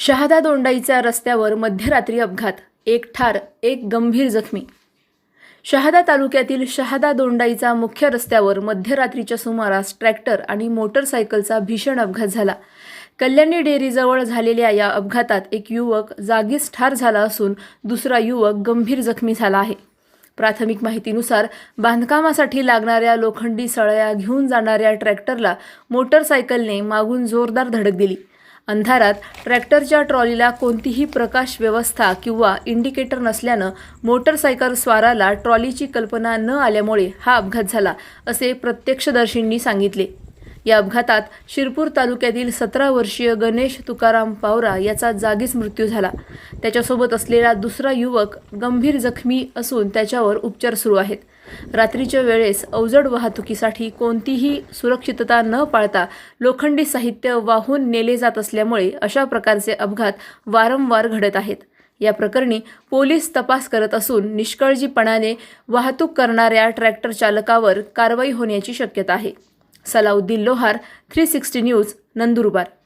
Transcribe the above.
शहादा दोंडाईचा रस्त्यावर मध्यरात्री अपघात एक ठार एक गंभीर जखमी. शहादा तालुक्यातील शहादा दोंडाईचा मुख्य रस्त्यावर मध्यरात्रीच्या सुमारास ट्रॅक्टर आणि मोटरसायकलचा भीषण अपघात झाला. कल्याणी डेअरीजवळ झालेल्या या अपघातात एक युवक जागीच ठार झाला असून दुसरा युवक गंभीर जखमी झाला आहे. प्राथमिक माहितीनुसार बांधकामासाठी लागणाऱ्या लोखंडी सळया घेऊन जाणाऱ्या ट्रॅक्टरला मोटरसायकलने मागून जोरदार धडक दिली. अंधारात ट्रॅक्टरच्या ट्रॉलीला कोणतीही प्रकाश व्यवस्था किंवा इंडिकेटर नसल्यानं मोटरसायकल स्वाराला ट्रॉलीची कल्पना न आल्यामुळे हा अपघात झाला असे प्रत्यक्षदर्शींनी सांगितले. या अपघातात शिरपूर तालुक्यातील सतरा वर्षीय गणेश तुकाराम पावरा याचा जागीच मृत्यू झाला. त्याच्यासोबत असलेला दुसरा युवक गंभीर जखमी असून त्याच्यावर उपचार सुरू आहेत. रात्रीच्या वेळेस अवजड वाहतुकीसाठी कोणतीही सुरक्षितता न पाळता लोखंडी साहित्य वाहून नेले जात असल्यामुळे अशा प्रकारचे अपघात वारंवार घडत आहेत. या प्रकरणी पोलीस तपास करत असून निष्काळजीपणाने वाहतूक करणाऱ्या ट्रॅक्टर चालकावर कारवाई होण्याची शक्यता आहे. Salauddin Lohar three sixty news Nandurbar.